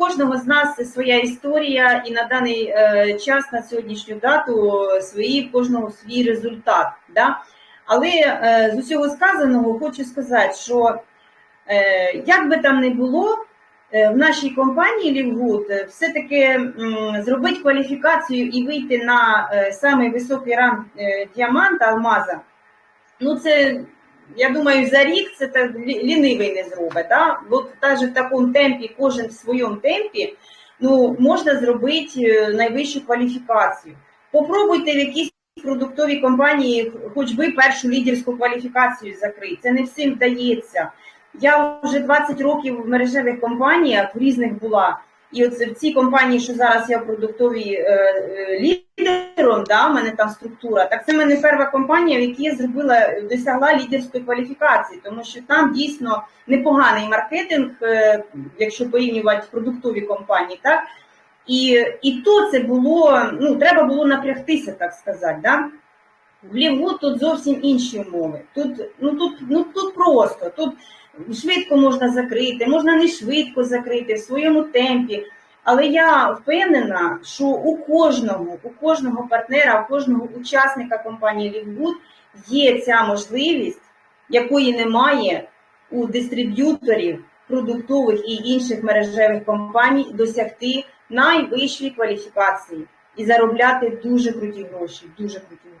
кожного з нас своя історія, і на даний е, час, на сьогоднішню дату, свої кожного свій результат. Да? Але е, з усього сказаного хочу сказати, що е, як би там не було, в нашій компанії Лівгуд все-таки зробити кваліфікацію і вийти на самий високий ранг діаманта алмаза. Ну, це, я думаю, за рік це так лінивий не зробить. Да? От навіть в такому темпі, кожен в своєму темпі, ну, можна зробити е, найвищу кваліфікацію. Попробуйте в якійсь продуктовій компанії хоч би першу лідерську кваліфікацію закрити. Це не всім вдається. Я вже 20 років в мережевих компаніях в різних була. І от в цій компанії, що зараз я в е, е, лідером, да, в мене там структура, так це в мене перша компанія, в якій я зробила, досягла лідерської кваліфікації, тому що там дійсно непоганий маркетинг, е, якщо порівнювати продуктові компанії, так? І, і то це було, ну, треба було напрягтися, так сказати. Да? В Лівгуд тут зовсім інші умови. Тут, ну, тут, ну, тут просто, тут швидко можна закрити, можна не швидко закрити в своєму темпі. Але я впевнена, що у кожного, у кожного партнера, у кожного учасника компанії Лівгуд є ця можливість, якої немає у дистриб'юторів продуктових і інших мережевих компаній досягти найвищої кваліфікації і заробляти дуже круті гроші, дуже круті гроші.